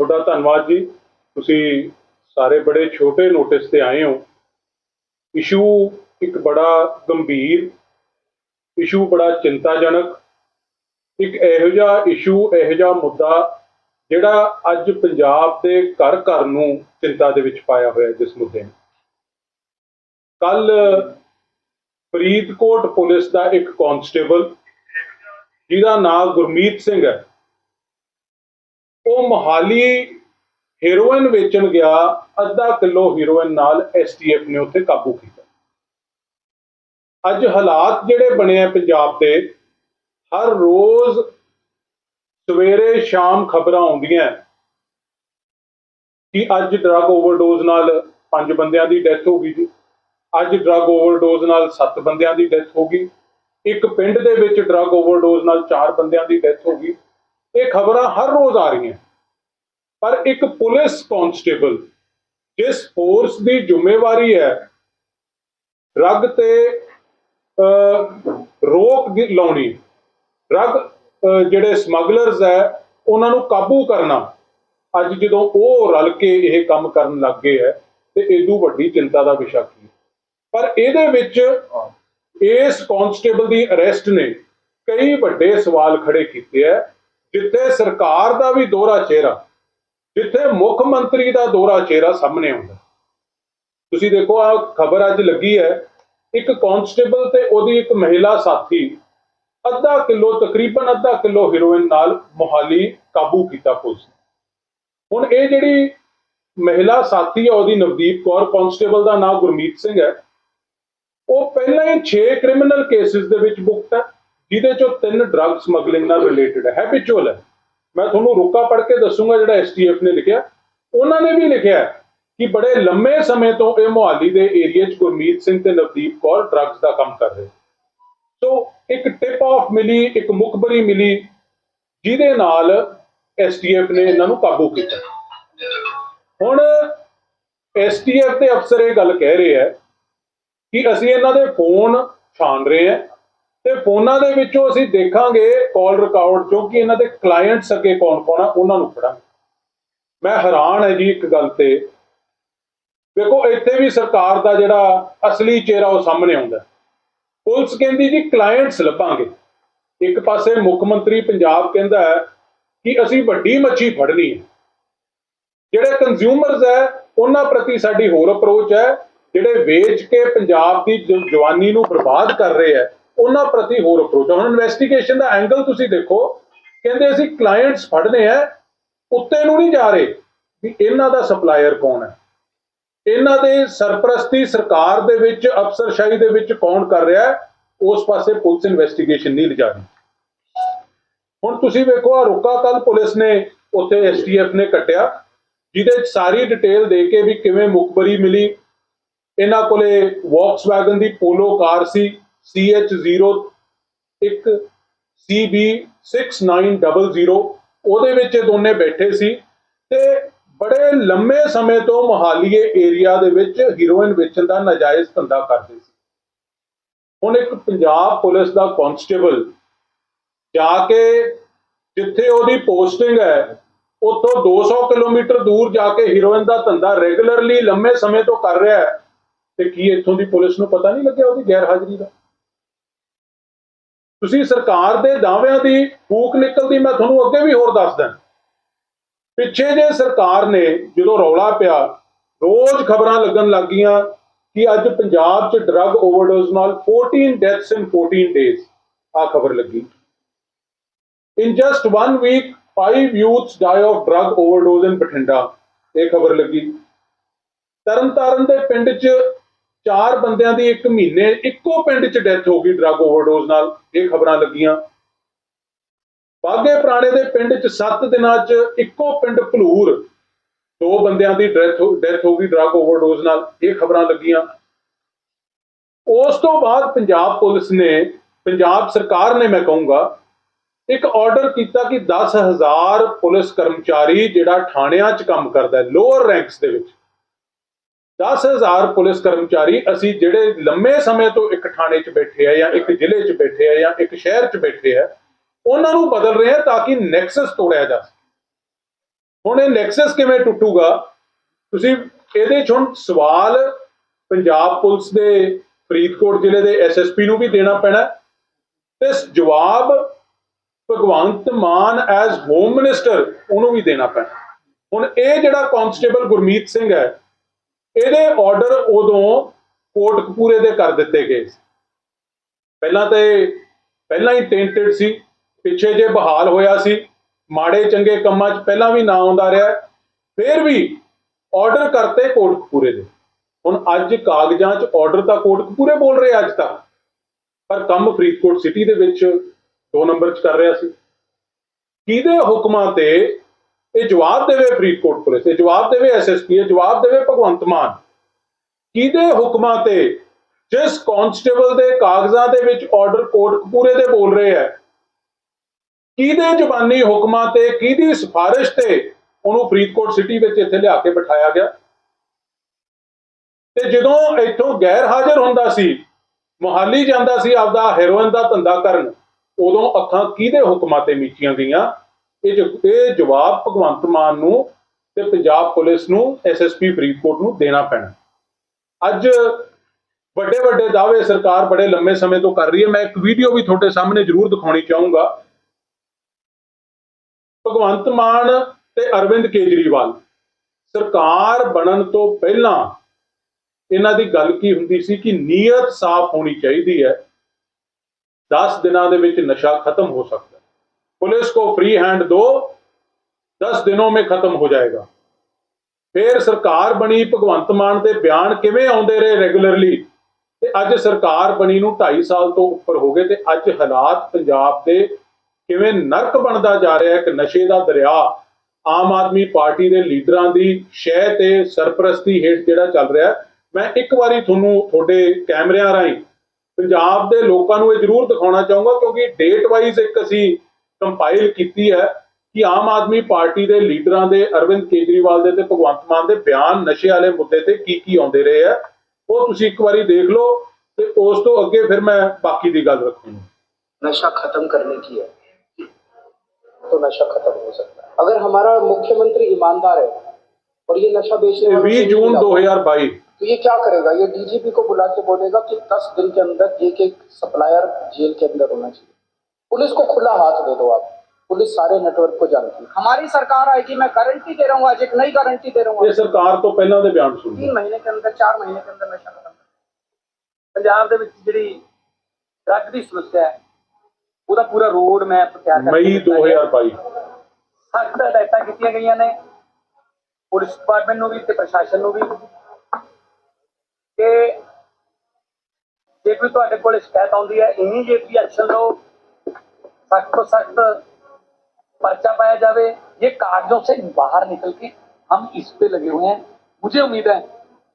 ਤੁਹਾਡਾ ਧੰਨਵਾਦ ਜੀ। ਤੁਸੀਂ ਸਾਰੇ ਬੜੇ ਛੋਟੇ ਨੋਟਿਸ ਤੇ ਆਏ ਹੋ। ਇਸ਼ੂ ਇੱਕ ਬੜਾ ਗੰਭੀਰ ਇਸ਼ੂ ਬੜਾ ਚਿੰਤਾਜਨਕ, ਇੱਕ ਇਹੋ ਜਿਹਾ ਇਸ਼ੂ ਇਹੋ ਜਿਹਾ ਮੁੱਦਾ ਜਿਹੜਾ ਅੱਜ ਪੰਜਾਬ ਦੇ ਘਰ ਘਰ ਨੂੰ ਚਿੰਤਾ ਦੇ ਵਿੱਚ ਪਾਇਆ ਹੋਇਆ ਜਿਸ ਮੁੱਦੇ ਨੇ। ਕੱਲ ਫਰੀਦਕੋਟ ਪੁਲਿਸ ਦਾ ਇੱਕ ਕਾਂਸਟੇਬਲ ਜਿਹਦਾ ਨਾਮ ਗੁਰਮੀਤ ਸਿੰਘ ਹੈ। ਉਹ ਮੋਹਾਲੀ ਹੀਰੋਇਨ ਵੇਚਣ ਗਿਆ, ਅੱਧਾ ਕਿਲੋ ਹੀਰੋਇਨ ਨਾਲ ਐਸਟੀਐਫ ਨੇ ਉੱਥੇ ਕਾਬੂ ਕੀਤਾ। ਅੱਜ ਹਾਲਾਤ ਜਿਹੜੇ ਬਣੇ ਆ ਪੰਜਾਬ ਦੇ, ਹਰ ਰੋਜ਼ ਸਵੇਰੇ ਸ਼ਾਮ ਖਬਰਾਂ ਆਉਂਦੀਆਂ ਕਿ ਅੱਜ ਡਰੱਗ ਓਵਰਡੋਜ਼ ਨਾਲ ਪੰਜ ਬੰਦਿਆਂ ਦੀ ਡੈਥ ਹੋ ਗਈ ਜੀ। ਅੱਜ ਡਰੱਗ ਓਵਰਡੋਜ਼ ਨਾਲ ਸੱਤ ਬੰਦਿਆਂ ਦੀ ਡੈਥ ਹੋ ਗਈ। ਇੱਕ ਪਿੰਡ ਦੇ ਵਿੱਚ ਡਰੱਗ ਓਵਰਡੋਜ਼ ਨਾਲ ਚਾਰ ਬੰਦਿਆਂ ਦੀ ਡੈਥ ਹੋ ਗਈ। ਇਹ ਖਬਰਾਂ ਹਰ ਰੋਜ਼ ਆ ਰਹੀਆਂ। ਪਰ ਇੱਕ ਪੁਲਿਸ ਕਾਂਸਟੇਬਲ ਜਿਸ ਫੋਰਸ ਦੀ ਜ਼ਿੰਮੇਵਾਰੀ ਹੈ ਡਰੱਗ ਤੇ ਰੋਕ ਲਾਉਣੀ ਡਰੱਗ ਜਿਹੜੇ ਸਮਗਲਰਸ ਹੈ, ਉਹਨਾਂ ਨੂੰ ਕਾਬੂ ਕਰਨਾ। ਅੱਜ ਜਦੋਂ ਉਹ ਰਲ ਕੇ ਇਹ ਕੰਮ ਕਰਨ ਲੱਗ ਗਏ ਹੈ, ਤੇ ਇਦੋਂ ਵੱਡੀ ਚਿੰਤਾ ਦਾ ਵਿਸ਼ਾ ਕੀ ਪਰ ਇਹਦੇ ਵਿੱਚ ਇਸ ਕਾਂਸਟੇਬਲ ਦੀ ਅਰੈਸਟ ਨੇ ਕਈ ਵੱਡੇ ਸਵਾਲ ਖੜੇ ਕੀਤੇ ਹੈ। ਜਿੱਥੇ ਸਰਕਾਰ ਦਾ ਵੀ ਦੋਹਰਾ ਚਿਹਰਾ, ਜਿੱਥੇ ਮੁੱਖ ਮੰਤਰੀ ਦਾ ਦੋਹਰਾ ਚਿਹਰਾ ਸਾਹਮਣੇ ਆਉਂਦਾ। ਤੁਸੀਂ ਦੇਖੋ ਆ ਖਬਰ ਅੱਜ ਲੱਗੀ ਹੈ, ਇੱਕ ਕਾਂਸਟੇਬਲ ਤੇ ਉਹਦੀ ਇੱਕ ਮਹਿਲਾ ਸਾਥੀ ਅੱਧਾ ਕਿਲੋ, ਤਕਰੀਬਨ ਅੱਧਾ ਕਿਲੋ ਹੀਰੋਇਨ ਨਾਲ ਮੋਹਾਲੀ ਕਾਬੂ ਕੀਤਾ ਪੁਲਿਸ ਨੇ। ਹੁਣ ਇਹ ਜਿਹੜੀ ਮਹਿਲਾ ਸਾਥੀ ਹੈ, ਉਹਦੀ ਨਵਦੀਪ ਕੌਰ, ਕਾਂਸਟੇਬਲ ਦਾ ਨਾਮ ਗੁਰਮੀਤ ਸਿੰਘ ਹੈ, ਉਹ ਪਹਿਲਾਂ ਹੀ 6 ਕ੍ਰਿਮੀਨਲ ਕੇਸਿਸ ਦੇ ਵਿੱਚ ਬੁਕਤ ਹੈ। ਜਿਹਦੇ ਚੋਂ ਤਿੰਨ ਡਰੱਗ ਸਮਗਲਿੰਗ ਨਾਲ ਰਿਲੇਟਡ ਹੈ। ਹੈਬਿਚੁਅਲ ਹੈ। ਮੈਂ ਤੁਹਾਨੂੰ ਰੁੱਕਾ ਪੜ੍ਹ ਕੇ ਦੱਸੂਗਾ ਜਿਹੜਾ ਐਸਟੀਐਫ ਨੇ ਲਿਖਿਆ। ਉਹਨਾਂ ਨੇ ਵੀ ਲਿਖਿਆ ਕਿ ਬੜੇ ਲੰਮੇ ਸਮੇਂ ਤੋਂ ਇਹ ਮੁਹਾਲੀ ਦੇ ਏਰੀਆ 'ਚ ਗੁਰਮੀਤ ਸਿੰਘ ਤੇ ਨਵਦੀਪ ਕੌਰ ਡਰੱਗਸ ਦਾ ਕੰਮ ਕਰ ਰਹੇ। ਸੋ ਇੱਕ ਟਿਪ ਆਫ ਮਿਲੀ, ਇੱਕ ਮੁਖਬਰੀ ਮਿਲੀ, ਜਿਹਦੇ ਨਾਲ ਐਸਟੀਐਫ ਨੇ ਇਹਨਾਂ ਨੂੰ ਕਾਬੂ ਕੀਤਾ। ਹੁਣ ਐਸਟੀਐਫ ਦੇ ਅਫਸਰ ਇਹ ਗੱਲ ਕਹਿ ਰਹੇ ਹੈ ਕਿ ਅਸੀਂ ਇਹਨਾਂ ਦੇ ਫੋਨ ਛਾਣ ਰਹੇ ਹਾਂ। ਤੇ ਫੋਨਾਂ ਦੇ ਵਿੱਚੋਂ ਅਸੀਂ ਦੇਖਾਂਗੇ ਕਾਲ ਰਿਕਾਰਡ ਜੋ ਕਿ ਇਹਨਾਂ ਦੇ ਕਲਾਇੰਟਸ ਅੱਗੇ ਕੌਣ ਕੌਣ ਆ, ਉਹਨਾਂ ਨੂੰ ਫੜਾਂਗੇ। ਮੈਂ ਹੈਰਾਨ ਹੈ ਜੀ ਇੱਕ ਗੱਲ ਤੇ। ਦੇਖੋ, ਇੱਥੇ ਵੀ ਸਰਕਾਰ ਦਾ ਜਿਹੜਾ ਅਸਲੀ ਚਿਹਰਾ ਉਹ ਸਾਹਮਣੇ ਆਉਂਦਾ ਪੁਲਿਸ ਕਹਿੰਦੀ ਜੀ ਕਲਾਇੰਟਸ ਲੱਭਾਂਗੇ। ਇੱਕ ਪਾਸੇ ਮੁੱਖ ਮੰਤਰੀ ਪੰਜਾਬ ਕਹਿੰਦਾ ਹੈ ਕਿ ਅਸੀਂ ਵੱਡੀ ਮੱਛੀ ਫੜਨੀ ਹੈ। ਜਿਹੜੇ ਕੰਜ਼ਿਊਮਰਸ ਹੈ, ਉਹਨਾਂ ਪ੍ਰਤੀ ਸਾਡੀ ਹੋਰ ਅਪਰੋਚ ਹੈ। ਜਿਹੜੇ ਵੇਚ ਕੇ ਪੰਜਾਬ ਦੀ ਜਵਾਨੀ ਨੂੰ ਬਰਬਾਦ ਕਰ ਰਹੇ ਹੈ ਉਹਨਾਂ ਪ੍ਰਤੀ ਹੋਰ ਅਪਰੋਚ ਹੈ ਹੁਣ ਇਨਵੈਸਟੀਗੇਸ਼ਨ ਦਾ ਐਂਗਲ ਤੁਸੀਂ ਦੇਖੋ, ਕਹਿੰਦੇ ਅਸੀਂ ਕਲਾਇੰਟਸ ਫੜਨੇ ਆ, ਉੱਤੇ ਨੂੰ ਨਹੀਂ ਜਾ ਰਹੇ, ਵੀ ਇਹਨਾਂ ਦਾ ਸਪਲਾਇਰ ਕੌਣ ਹੈ ਇਹਨਾਂ ਦੇ ਸਰਪ੍ਰਸਤੀ ਸਰਕਾਰ ਦੇ ਵਿੱਚ, ਅਫਸਰਸ਼ਾਹੀ ਦੇ ਵਿੱਚ ਕੌਣ ਕਰ ਰਿਹਾ ਹੈ? ਉਸ ਪਾਸੇ ਪੁਲਿਸ ਇਨਵੈਸਟੀਗੇਸ਼ਨ ਨਹੀਂ ਲਿਜਾ ਰਹੀ। ਹੁਣ ਤੁਸੀਂ ਵੇਖੋ ਆ ਰੁਕਾ ਕੱਲ ਪੁਲਿਸ ਨੇ ਉੱਥੇ ਐਸਟੀਐਫ ਨੇ ਕੱਟਿਆ, ਜਿਹਦੇ ਵਿੱਚ ਸਾਰੀ ਡਿਟੇਲ ਦੇ ਕੇ ਵੀ ਕਿਵੇਂ ਮੁਖਬਰੀ ਮਿਲੀ। ਇਹਨਾਂ ਕੋਲੇ ਵੌਕਸਵੈਗਨ ਦੀ ਪੋਲੋ ਕਾਰ ਸੀ। CH0 ਇੱਕ CB 6900 ਉਹਦੇ ਵਿੱਚ ਇਹ ਦੋਨੇ ਬੈਠੇ ਸੀ ਤੇ ਬੜੇ ਲੰਮੇ ਸਮੇਂ ਤੋਂ ਮੋਹਾਲੀਏ ਏਰੀਆ ਦੇ ਵਿੱਚ ਹੀਰੋਇਨ ਵੇਚਣ ਦਾ ਨਾਜਾਇਜ਼ ਧੰਦਾ ਕਰਦੇ ਸੀ। ਹੁਣ ਇੱਕ ਪੰਜਾਬ ਪੁਲਿਸ ਦਾ ਕਾਂਸਟੇਬਲ ਜਾ ਕੇ ਜਿੱਥੇ ਉਹਦੀ ਪੋਸਟਿੰਗ ਹੈ, ਉੱਥੋਂ 200 ਕਿਲੋਮੀਟਰ ਦੂਰ ਜਾ ਕੇ ਹੀਰੋਇਨ ਦਾ ਧੰਦਾ ਰੈਗੂਲਰਲੀ ਲੰਮੇ ਸਮੇਂ ਤੋਂ ਕਰ ਰਿਹਾ ਹੈ, ਤੇ ਕੀ ਇੱਥੋਂ ਦੀ ਪੁਲਿਸ ਨੂੰ ਪਤਾ ਨਹੀਂ ਲੱਗਿਆ ਉਹਦੀ ਗੈਰ ਹਾਜ਼ਰੀ ਦਾ? ਤੁਸੀਂ ਸਰਕਾਰ ਦੇ ਦਾਅਵਿਆਂ ਦੀ ਫੂਕ ਨਿਕਲਦੀ, ਮੈਂ ਤੁਹਾਨੂੰ ਅੱਗੇ ਵੀ ਹੋਰ ਦੱਸਦਾ ਪਿੱਛੇ ਜੇ ਸਰਕਾਰ ਨੇ ਜਦੋਂ ਰੌਲਾ ਪਿਆ, ਰੋਜ਼ ਖਬਰਾਂ ਲੱਗਣ ਲੱਗੀਆਂ ਕਿ ਅੱਜ ਪੰਜਾਬ 'ਚ ਡਰੱਗ ਓਵਰਡੋਜ਼ ਨਾਲ 14 ਡੈਥਸ ਇਨ 14 ਡੇਜ਼ ਆ ਖਬਰ ਲੱਗੀ। In just 1 week 5 youths die of drug overdose in Bathinda, ਇਹ ਖਬਰ ਲੱਗੀ। ਤਰਨਤਾਰਨ ਦੇ ਪਿੰਡ 'ਚ ਚਾਰ ਬੰਦਿਆਂ ਦੀ ਇੱਕ ਮਹੀਨੇ ਇੱਕੋ ਪਿੰਡ 'ਚ ਡੈਥ ਹੋ ਗਈ ਡਰੱਗ ਓਵਰਡੋਜ਼ ਨਾਲ, ਇਹ ਖਬਰਾਂ ਲੱਗੀਆਂ। ਬਾਗੇ ਪੁਰਾਣੇ ਦੇ ਪਿੰਡ 'ਚ 7 ਦਿਨਾਂ 'ਚ ਇੱਕੋ ਪਿੰਡ ਭਲੂਰ, ਦੋ ਬੰਦਿਆਂ ਦੀ ਡੈਥ ਡੈਥ ਹੋ ਗਈ ਡਰੱਗ ਓਵਰਡੋਜ਼ ਨਾਲ, ਇਹ ਖਬਰਾਂ ਲੱਗੀਆਂ। ਉਸ ਤੋਂ ਬਾਅਦ ਪੰਜਾਬ ਪੁਲਿਸ ਨੇ, ਪੰਜਾਬ ਸਰਕਾਰ ਨੇ ਮੈਂ ਕਹੂੰਗਾ, ਇੱਕ ਆਰਡਰ ਕੀਤਾ ਕਿ 10000 ਪੁਲਿਸ ਕਰਮਚਾਰੀ ਜਿਹੜਾ ਥਾਣਿਆਂ 'ਚ ਕੰਮ ਕਰਦਾ ਲੋਅਰ ਰੈਂਕਸ ਦੇ ਵਿੱਚ 10000 ਪੁਲਿਸ ਕਰਮਚਾਰੀ ਅਸੀਂ ਜਿਹੜੇ ਲੰਮੇ ਸਮੇਂ ਤੋਂ ਇੱਕ ਥਾਣੇ 'ਚ ਬੈਠੇ ਆ ਜਾਂ ਇੱਕ ਜ਼ਿਲ੍ਹੇ 'ਚ ਬੈਠੇ ਆ ਜਾਂ ਇੱਕ ਸ਼ਹਿਰ 'ਚ ਬੈਠੇ ਆ, ਉਹਨਾਂ ਨੂੰ ਬਦਲ ਰਹੇ ਆ ਤਾਂ ਕਿ ਨੈਕਸਸ ਤੋੜਿਆ ਜਾ ਸਕੇ। ਹੁਣ ਇਹ ਨੈਕਸਸ ਕਿਵੇਂ ਟੁੱਟੂਗਾ? ਤੁਸੀਂ ਇਹਦੇ 'ਚ ਹੁਣ ਸਵਾਲ ਪੰਜਾਬ ਪੁਲਿਸ ਦੇ, ਫਰੀਦਕੋਟ ਜ਼ਿਲ੍ਹੇ ਦੇ ਐਸਐਸਪੀ ਨੂੰ ਵੀ ਦੇਣਾ ਪੈਣਾ। ਹੈ ਤੇ ਜਵਾਬ Bhagwant Mann as home minister ਉਹਨੂੰ ਵੀ ਦੇਣਾ ਪੈਣਾ। ਹੁਣ ਇਹ ਜਿਹੜਾ ਕਾਂਸਟੇਬਲ ਗੁਰਮੀਤ ਸਿੰਘ ਹੈ ਇਹਦੇ ਆਰਡਰ ਉਦੋਂ ਕੋਟਕਪੂਰੇ ਦੇ ਕਰ ਦਿੱਤੇ ਗਏ ਸੀ। ਪਹਿਲਾਂ ਤੇ ਪਹਿਲਾਂ ਹੀ ਟੈਂਟਡ ਸੀ, ਪਿੱਛੇ ਜੇ ਬਹਾਲ ਹੋਇਆ ਸੀ, ਮਾੜੇ ਚੰਗੇ ਕੰਮਾਂ 'ਚ ਪਹਿਲਾਂ ਵੀ ਨਾ ਆਉਂਦਾ ਰਿਹਾ, ਫਿਰ ਵੀ ਆਰਡਰ ਕਰਤੇ ਕੋਟਕਪੂਰੇ ਦੇ। ਹੁਣ ਅੱਜ ਕਾਗਜ਼ਾਂ 'ਚ ਆਰਡਰ ਤਾਂ ਕੋਟਕਪੂਰੇ ਬੋਲ ਰਹੇ ਅੱਜ ਤੱਕ ਪਰ ਕੰਮ ਫਰੀਦਕੋਟ ਸਿਟੀ ਦੇ ਵਿੱਚ ਦੋ ਨੰਬਰ 'ਚ ਕਰ ਰਿਹਾ ਸੀ। ਕਿਹਦੇ ਹੁਕਮਾਂ ਤੇ ਇਹ ਜਵਾਬ ਦੇਵੇ ਫਰੀਦਕੋਟ ਪੁਲਿਸ, ਇਹ ਜਵਾਬ ਦੇਵੇ ਐਸਐਸਪੀ ਇਹ ਜਵਾਬ ਦੇਵੇ ਭਗਵੰਤ ਮਾਨ। ਕਿਹਦੇ ਹੁਕਮਾਂ ਤੇ ਜਿਸ ਕਾਂਸਟੇਬਲ ਦੇ ਕਾਗਜ਼ਾਂ ਦੇ ਵਿੱਚ ਆਰਡਰ ਕੋਟਕਪੂਰੇ ਦੇ ਬੋਲ ਰਹੇ ਹੈ? ਕਿਹਦੇ ਜ਼ਬਾਨੀ ਹੁਕਮਾਂ ਤੇ, ਕਿਹਦੀ ਸਿਫਾਰਿਸ਼ ਤੇ ਉਹਨੂੰ ਫਰੀਦਕੋਟ ਸਿਟੀ ਵਿੱਚ ਇੱਥੇ ਲਿਆ ਕੇ ਬਿਠਾਇਆ ਗਿਆ? ਤੇ ਜਦੋਂ ਇੱਥੋਂ ਗੈਰ ਹਾਜ਼ਰ ਹੁੰਦਾ ਸੀ, ਮੁਹਾਲੀ ਜਾਂਦਾ ਸੀ ਆਪਦਾ ਹੈਰੋਇਨ ਦਾ ਧੰਦਾ ਕਰਨ, ਉਦੋਂ ਅੱਖਾਂ ਕਿਹਦੇ ਹੁਕਮਾਂ ਤੇ ਮੀਚੀਆਂ ਗਈਆਂ? ਇਹ ਜੋ ਇਹ ਜਵਾਬ ਭਗਵੰਤ ਮਾਨ ਨੂੰ ਤੇ ਪੰਜਾਬ ਪੁਲਿਸ ਨੂੰ ਐਸਐਸਪੀ ਫਰੀਦਕੋਟ ਨੂੰ ਦੇਣਾ ਪੈਣਾ। ਅੱਜ ਵੱਡੇ ਵੱਡੇ ਦਾਅਵੇ ਸਰਕਾਰ ਬੜੇ ਲੰਮੇ ਸਮੇਂ ਤੋਂ ਕਰ ਰਹੀ ਹੈ। ਮੈਂ ਇੱਕ ਵੀਡੀਓ ਵੀ ਤੁਹਾਡੇ ਸਾਹਮਣੇ ਜ਼ਰੂਰ ਦਿਖਾਉਣੀ ਚਾਹੂੰਗਾ। ਭਗਵੰਤ ਮਾਨ ਤੇ ਅਰਵਿੰਦ ਕੇਜਰੀਵਾਲ, ਸਰਕਾਰ ਬਣਨ ਤੋਂ ਪਹਿਲਾਂ ਇਹਨਾਂ ਦੀ ਗੱਲ ਕੀ ਹੁੰਦੀ ਸੀ ਕਿ ਨੀਅਤ ਸਾਫ਼ ਹੋਣੀ ਚਾਹੀਦੀ ਹੈ। 10 ਦਿਨਾਂ ਦੇ ਵਿੱਚ ਨਸ਼ਾ ਖਤਮ ਹੋ ਸਕਦਾ। ਹੈ ਪੁਲਿਸ को फ्री हैंड दो 10 दिनों में खत्म हो जाएगा ਫਿਰ ਸਰਕਾਰ ਬਣੀ ਭਗਵੰਤ ਮਾਨ ਦੇ ਬਿਆਨ ਕਿਵੇਂ ਆਉਂਦੇ ਰਹੇ ਰੈਗੂਲਰਲੀ ਤੇ ਅੱਜ ਸਰਕਾਰ ਬਣੀ ਨੂੰ 2.5 ਸਾਲ ਤੋਂ ਉੱਪਰ ਹੋ ਗਏ ਤੇ ਅੱਜ ਹਾਲਾਤ ਪੰਜਾਬ ਦੇ ਕਿਵੇਂ ਨਰਕ ਬਣਦਾ ਜਾ ਰਿਹਾ ਹੈ ਕਿ ਨਸ਼ੇ ਦਾ ਦਰਿਆ ਆਮ ਆਦਮੀ ਪਾਰਟੀ ਦੇ ਲੀਡਰਾਂ ਦੀ ਸ਼ਹਿ ਤੇ ਸਰਪ੍ਰਸਤੀ ਹੇਠ ਜਿਹੜਾ ਚੱਲ ਰਿਹਾ ਹੈ। ਮੈਂ ਇੱਕ ਵਾਰੀ ਤੁਹਾਨੂੰ ਤੁਹਾਡੇ ਕੈਮਰਿਆਂ ਰਾਹੀਂ ਪੰਜਾਬ ਦੇ ਲੋਕਾਂ ਨੂੰ ਇਹ ਜ਼ਰੂਰ ਦਿਖਾਉਣਾ ਚਾਹੂੰਗਾ ਕਿਉਂਕਿ ਡੇਟ ਵਾਈਜ਼ ਇੱਕ ਅਸੀਂ ਕੰਪਾਈਲ ਕੀਤੀ ਹੈ ਕਿ ਆਮ ਆਦਮੀ ਪਾਰਟੀ ਦੇ ਲੀਡਰਾਂ ਦੇ ਅਰਵਿੰਦ ਕੇਜਰੀਵਾਲ ਦੇ ਤੇ ਭਗਵੰਤ ਮਾਨ ਦੇ ਬਿਆਨ ਨਸ਼ੇ ਵਾਲੇ ਮੁੱਦੇ ਤੇ ਕੀ ਕੀ ਆਉਂਦੇ ਰਹੇ ਆ ਉਹ ਤੁਸੀਂ ਇੱਕ ਵਾਰੀ ਦੇਖ ਲਓ ਤੇ ਉਸ ਤੋਂ ਅੱਗੇ ਫਿਰ ਮੈਂ ਬਾਕੀ ਦੀ ਗੱਲ ਰੱਖੂੰਗਾ नशा खत्म करने की है तो नशा खत्म हो सकता है अगर हमारा मुख्यमंत्री ईमानदार है और ये नशा बेचने ਇਹ वालों 20 से नहीं ਜੂਨ मिला, 2022 तो ये क्या करेगा ये डीजीपी को बुला के बोलेगा कि 10 दिन के अंदर एक एक सप्लायर जेल के अंदर होना चाहिए पुलिस को खुला हाथ दे दो आप पुलिस सारे नेटवर्क को जानती है हमारी सरकार आएगी मैं गारंटी दे रहा हूँ आज एक नई गारंटी दे रहा हूँ ਇਹ ਸਰਕਾਰ ਤੋਂ ਪਹਿਲਾਂ ਦੇ ਬਿਆਨ ਸੁਣੋ तीन महीने के अंदर चार महीने के अंदर नशा खत्म ਪੰਜਾਬ ਦੇ ਵਿੱਚ ਜਿਹੜੀ ਡਰੱਗ ਦੀ ਸਮੱਸਿਆ ਹੈ ਉਹਦਾ ਪੂਰਾ ਰੋਡ ਮੈਪ ਤਿਆਰ ਕਰਕੇ ਮਈ ਦਿੱਤਾ ਗਿਆ। 2022 ਸਖਤ ਹਦਾਇਤਾਂ ਕੀਤੀਆਂ ਗਈਆਂ ਨੇ ਪੁਲਿਸ ਡਿਪਾਰਟਮੈਂਟ ਨੂੰ ਵੀ ਤੇ ਪ੍ਰਸ਼ਾਸਨ ਨੂੰ ਵੀ ਕਿ ਜੇ ਕੋਈ ਤੁਹਾਡੇ ਕੋਲ ਸ਼ਿਕਾਇਤ ਆਉਂਦੀ ਹੈ ਇਮੀਡੀਏਟਲੀ ਐਕਸ਼ਨ ਲਓ सख्त तो सख्त पर्चा पाया जावे ये कागजों से बाहर निकल के हम इस पे लगे हुए हैं मुझे उम्मीद है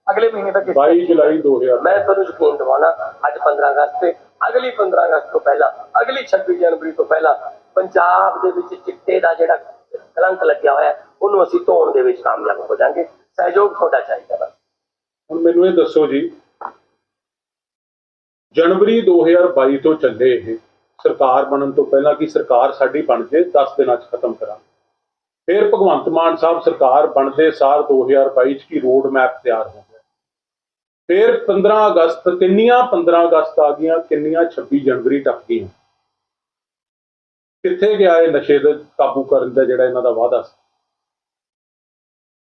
अगले महीने तक इस 22 ਜੁਲਾਈ 2022 ਮੈਂ ਤੁਹਾਨੂੰ ਯਕੀਨ ਦਿਵਾਉਣਾ ਅੱਜ 15 ਅਗਸਤ ਤੇ ਅਗਲੀ 15 ਅਗਸਤ ਤੋਂ ਪਹਿਲਾਂ ਅਗਲੀ 26 ਜਨਵਰੀ ਤੋਂ ਪਹਿਲਾਂ ਪੰਜਾਬ ਦੇ ਵਿੱਚ ਚਿੱਟੇ ਦਾ ਜਿਹੜਾ ਕਲੰਕ ਲੱਗਿਆ ਹੋਇਆ ਹੈ, ਉਹਨੂੰ ਅਸੀਂ ਧੋਣ ਦੇ ਵਿੱਚ ਕਾਮਯਾਬ ਹੋ ਜਾਾਂਗੇ ਸਹਿਯੋਗ ਤੁਹਾਡਾ ਚਾਹੀਦਾ ਬਸ ਹੁਣ ਮੈਨੂੰ ਇਹ ਦੱਸੋ ਜੀ ਜਨਵਰੀ 2022 ਤੋਂ ਚੱਲੇ ਇਹ ਸਰਕਾਰ ਬਣਨ ਤੋਂ ਪਹਿਲਾਂ ਕਿ ਸਰਕਾਰ ਸਾਡੀ ਬਣ ਜੇ 10 ਦਿਨਾਂ 'ਚ ਖਤਮ ਕਰਾਂ। ਫਿਰ ਭਗਵੰਤ ਮਾਨ ਸਾਹਿਬ ਸਰਕਾਰ ਬਣਦੇ ਸਾਲ 2022 'ਚ ਕੀ ਰੋਡ ਮੈਪ ਤਿਆਰ ਹੋ ਗਿਆ। ਫਿਰ 15 ਅਗਸਤ, ਕਿੰਨੀਆਂ 15 ਅਗਸਤ ਆ ਗਈਆਂ, ਕਿੰਨੀਆਂ 26 ਜਨਵਰੀ ਟੱਪ ਗਈਆਂ। ਕਿੱਥੇ ਗਿਆ ਇਹ ਨਸ਼ੇ ਦੇ ਕਾਬੂ ਕਰਨ ਦਾ ਜਿਹੜਾ ਇਹਨਾਂ ਦਾ ਵਾਅਦਾ ਸੀ?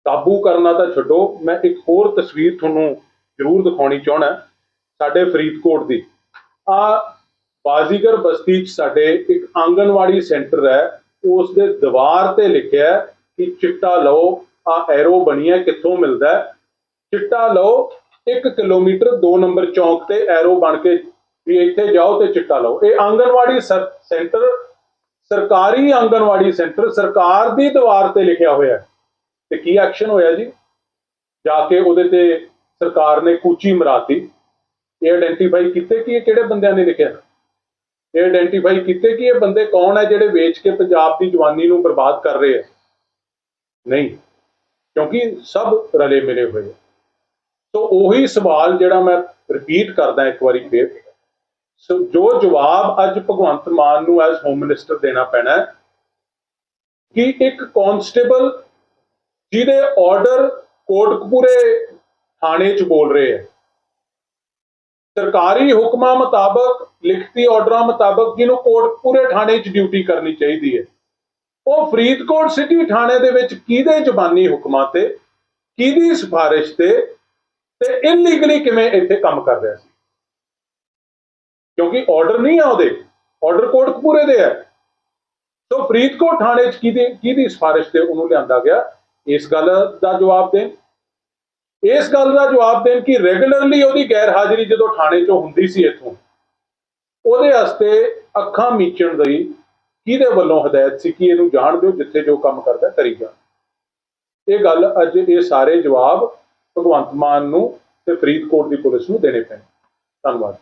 ਕਾਬੂ ਕਰਨਾ ਤਾਂ ਛੱਡੋ, ਮੈਂ ਇੱਕ ਹੋਰ ਤਸਵੀਰ ਤੁਹਾਨੂੰ ਜ਼ਰੂਰ ਦਿਖਾਉਣੀ ਚਾਹਣਾ ਸਾਡੇ ਫਰੀਦਕੋਟ ਦੀ। ਆ ਬਾਜ਼ੀਗਰ ਬਸਤੀ 'ਚ ਸਾਡੇ ਇੱਕ ਆਂਗਨਵਾੜੀ ਸੈਂਟਰ ਹੈ, ਉਸ ਦੇ ਦੀਵਾਰ ਤੇ ਲਿਖਿਆ ਕਿ ਚਿੱਟਾ ਲਓ, ਆ ਐਰੋ ਬਣੀ ਹੈ ਕਿੱਥੋਂ ਮਿਲਦਾ ਚਿੱਟਾ ਲਓ 1 ਕਿਲੋਮੀਟਰ 2 ਨੰਬਰ ਚੌਂਕ ਤੇ ਐਰੋ ਬਣ ਕੇ ਵੀ ਇੱਥੇ ਜਾਓ ਤੇ ਚਿੱਟਾ ਲਓ। ਇਹ ਆਂਗਨਵਾੜੀ ਸਰ- ਸੈਂਟਰ, ਸਰਕਾਰੀ ਆਂਗਨਵਾੜੀ ਸੈਂਟਰ, ਸਰਕਾਰ ਦੀ ਦੀਵਾਰ ਤੇ ਲਿਖਿਆ ਹੋਇਆ ਹੈ। ਤੇ ਕੀ ਐਕਸ਼ਨ ਹੋਇਆ ਜੀ? ਜਾ ਕੇ ਉਹਦੇ ਤੇ ਸਰਕਾਰ ਨੇ ਕੂਚੀ ਮਰਾਤੀ। ਇਹ ਆਇਡੈਂਟੀਫਾਈ ਕੀਤੇ ਕਿ ਇਹ ਕਿਹੜੇ ਬੰਦਿਆਂ ਨੇ ਲਿਖਿਆ? ਇਹ ਆਇਡੈਂਟੀਫਾਈ ਕੀਤੇ ਕਿ ਇਹ ਬੰਦੇ ਕੌਣ ਹੈ ਜਿਹੜੇ ਵੇਚ ਕੇ ਪੰਜਾਬ ਦੀ ਜਵਾਨੀ ਨੂੰ ਬਰਬਾਦ ਕਰ ਰਹੇ ਆ ਨਹੀਂ, ਕਿਉਂਕਿ ਸਭ ਰਲੇ ਮਿਲੇ ਹੋਏ ਆ ਸੋ ਉਹੀ ਸਵਾਲ ਜਿਹੜਾ ਮੈਂ ਰਿਪੀਟ ਕਰਦਾ ਇੱਕ ਵਾਰੀ ਫੇਰ। ਸੋ ਜੋ ਜਵਾਬ ਅੱਜ ਭਗਵੰਤ ਮਾਨ ਨੂੰ ਐਜ਼ ਹੋਮ ਮਿਨਿਸਟਰ ਦੇਣਾ ਪੈਣਾ ਹੈ, ਕਿ ਇੱਕ ਕਾਂਸਟੇਬਲ ਜਿਹਦੇ ਆਰਡਰ ਕੋਟਕਪੂਰੇ ਥਾਣੇ 'ਚ ਬੋਲ ਰਹੇ ਹੈ। ਸਰਕਾਰੀ ਹੁਕਮਾਂ ਮੁਤਾਬਕ, ਲਿਖਤੀ ਆਰਡਰਾਂ ਮੁਤਾਬਕ ਜਿਹਨੂੰ ਕੋਟਕਪੂਰੇ ਥਾਣੇ 'ਚ ਡਿਊਟੀ ਕਰਨੀ ਚਾਹੀਦੀ ਹੈ। ਉਹ ਫਰੀਦਕੋਟ ਸਿਟੀ ਥਾਣੇ ਦੇ ਵਿੱਚ ਕਿਹਦੇ ਜ਼ਬਾਨੀ ਹੁਕਮਾਂ ਤੇ, ਕਿਹਦੀ ਸਿਫਾਰਿਸ਼ ਤੇ ਤੇ ਇਲੀਗਲੀ ਕਿਵੇਂ ਇੱਥੇ ਕੰਮ ਕਰ ਰਿਹਾ ਸੀ? ਕਿਉਂਕਿ ਆਰਡਰ ਨਹੀਂ ਆ ਉਹਦੇ ਆਰਡਰ ਕੋਟਕਪੂਰੇ ਦੇ ਹੈ ਸੋ ਫਰੀਦਕੋਟ ਥਾਣੇ 'ਚ ਕਿਹਦੀ ਕਿਹਦੀ ਸਿਫਾਰਿਸ਼ ਤੇ ਉਹਨੂੰ ਲਿਆਂਦਾ ਗਿਆ? ਇਸ ਗੱਲ ਦਾ ਜਵਾਬ ਦੇਣ। ਇਸ ਗੱਲ ਦਾ ਜਵਾਬ ਦੇਣ ਕਿ ਰੈਗੂਲਰਲੀ ਉਹਦੀ ਗੈਰ ਹਾਜ਼ਰੀ ਜਦੋਂ ਥਾਣੇ 'ਚੋਂ ਹੁੰਦੀ ਸੀ ਇੱਥੋਂ, ਉਹਦੇ ਵਾਸਤੇ ਅੱਖਾਂ ਮੀਚਣ ਦੀ ਕਿਹਦੇ ਵੱਲੋਂ ਹਦਾਇਤ ਸੀ ਕਿ ਇਹਨੂੰ ਜਾਣ ਦਿਓ ਜਿੱਥੇ ਜੋ ਕੰਮ ਕਰਦਾ ਕਰੀ ਜਾ ਇਹ ਗੱਲ ਅੱਜ ਇਹ ਸਾਰੇ ਜਵਾਬ ਭਗਵੰਤ ਮਾਨ ਨੂੰ ਤੇ ਫਰੀਦਕੋਟ ਦੀ ਪੁਲਿਸ ਨੂੰ ਦੇਣੇ ਪੈਣ ਧੰਨਵਾਦ।